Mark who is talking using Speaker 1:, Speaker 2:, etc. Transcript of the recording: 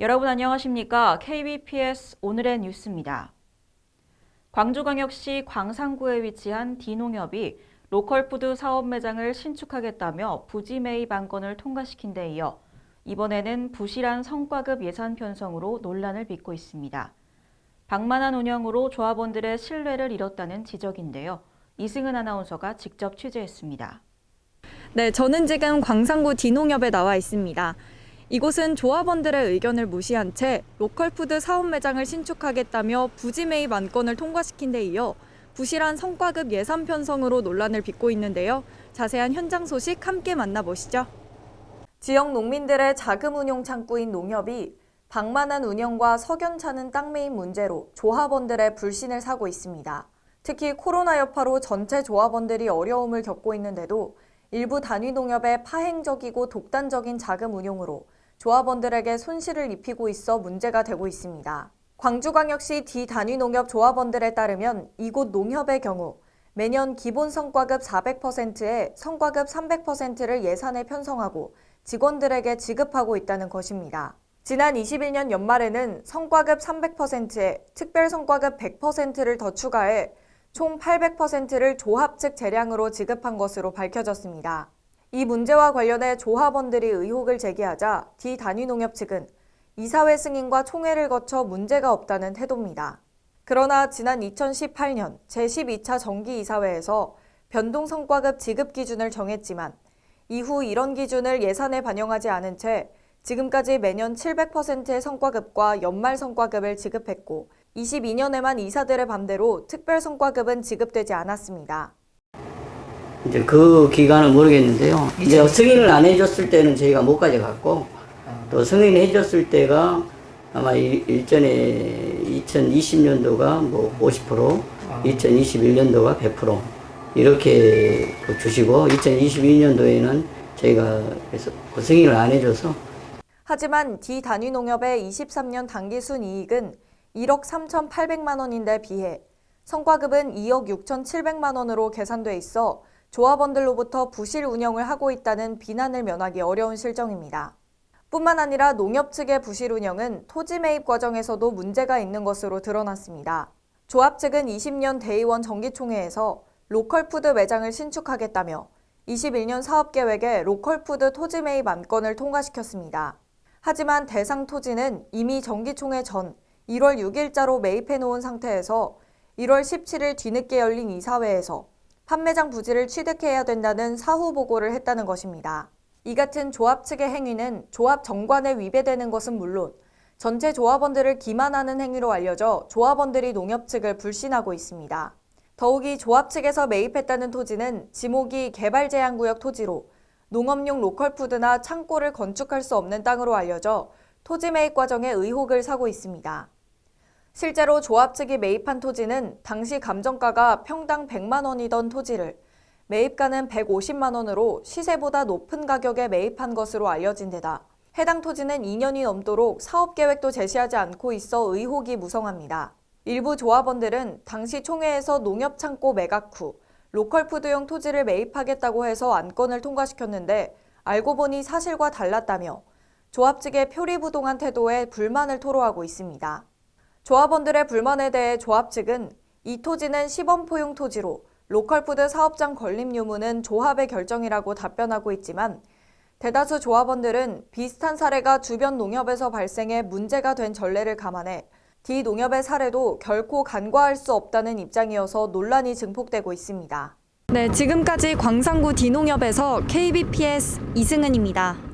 Speaker 1: 여러분 안녕하십니까? KBPS 오늘의 뉴스입니다. 광주광역시 광산구에 위치한 디농협이 로컬푸드 사업 매장을 신축하겠다며 부지 매입 안건을 통과시킨 데 이어 이번에는 부실한 성과급 예산 편성으로 논란을 빚고 있습니다. 방만한 운영으로 조합원들의 신뢰를 잃었다는 지적인데요. 이승은 아나운서가 직접 취재했습니다.
Speaker 2: 네, 저는 지금 광산구 디농협에 나와 있습니다. 이곳은 조합원들의 의견을 무시한 채 로컬푸드 사업 매장을 신축하겠다며 부지 매입 안건을 통과시킨 데 이어 부실한 성과급 예산 편성으로 논란을 빚고 있는데요. 자세한 현장 소식 함께 만나보시죠. 지역 농민들의 자금 운용 창구인 농협이 방만한 운영과 석연찮은 땅 매입 문제로 조합원들의 불신을 사고 있습니다. 특히 코로나 여파로 전체 조합원들이 어려움을 겪고 있는데도 일부 단위 농협의 파행적이고 독단적인 자금 운용으로 조합원들에게 손실을 입히고 있어 문제가 되고 있습니다. 광주광역시 D 단위 농협 조합원들에 따르면 이곳 농협의 경우 매년 기본 성과급 400%에 성과급 300%를 예산에 편성하고 직원들에게 지급하고 있다는 것입니다. 지난 21년 연말에는 성과급 300%에 특별 성과급 100%를 더 추가해 총 800%를 조합 측 재량으로 지급한 것으로 밝혀졌습니다. 이 문제와 관련해 조합원들이 의혹을 제기하자 D 단위 농협 측은 이사회 승인과 총회를 거쳐 문제가 없다는 태도입니다. 그러나 지난 2018년 제12차 정기이사회에서 변동 성과급 지급 기준을 정했지만 이후 이런 기준을 예산에 반영하지 않은 채 지금까지 매년 700%의 성과급과 연말 성과급을 지급했고 22년에만 이사들의 반대로 특별 성과급은 지급되지 않았습니다.
Speaker 3: 이제 그 기간은 모르겠는데요. 이제 승인을 안 해줬을 때는 저희가 못 가져갔고 또 승인을 해줬을 때가 아마 일- 일전에 2020년도가 뭐 50%, 2021년도가 100% 이렇게 그 주시고 2022년도에는 저희가 그래서 그 승인을 안 해줘서
Speaker 2: 하지만 D 단위 농협의 23년 당기 순 이익은 1억 3,800만 원인데 비해 성과급은 2억 6,700만 원으로 계산돼 있어 조합원들로부터 부실 운영을 하고 있다는 비난을 면하기 어려운 실정입니다. 뿐만 아니라 농협 측의 부실 운영은 토지 매입 과정에서도 문제가 있는 것으로 드러났습니다. 조합 측은 20년 대의원 정기총회에서 로컬푸드 매장을 신축하겠다며 21년 사업 계획에 로컬푸드 토지 매입 안건을 통과시켰습니다. 하지만 대상 토지는 이미 정기총회 전 1월 6일자로 매입해 놓은 상태에서 1월 17일 뒤늦게 열린 이사회에서 판매장 부지를 취득해야 된다는 사후 보고를 했다는 것입니다. 이 같은 조합 측의 행위는 조합 정관에 위배되는 것은 물론 전체 조합원들을 기만하는 행위로 알려져 조합원들이 농협 측을 불신하고 있습니다. 더욱이 조합 측에서 매입했다는 토지는 지목이 개발 제한 구역 토지로 농업용 로컬푸드나 창고를 건축할 수 없는 땅으로 알려져 토지 매입 과정에 의혹을 사고 있습니다. 실제로 조합 측이 매입한 토지는 당시 감정가가 평당 100만 원이던 토지를 매입가는 150만 원으로 시세보다 높은 가격에 매입한 것으로 알려진 데다 해당 토지는 2년이 넘도록 사업 계획도 제시하지 않고 있어 의혹이 무성합니다. 일부 조합원들은 당시 총회에서 농협 창고 매각 후 로컬푸드용 토지를 매입하겠다고 해서 안건을 통과시켰는데 알고 보니 사실과 달랐다며 조합 측의 표리부동한 태도에 불만을 토로하고 있습니다. 조합원들의 불만에 대해 조합 측은 이 토지는 시범 포용 토지로 로컬푸드 사업장 건립 유무는 조합의 결정이라고 답변하고 있지만 대다수 조합원들은 비슷한 사례가 주변 농협에서 발생해 문제가 된 전례를 감안해 D 농협의 사례도 결코 간과할 수 없다는 입장이어서 논란이 증폭되고 있습니다. 네, 지금까지 광산구 D 농협에서 KBPS 이승은입니다.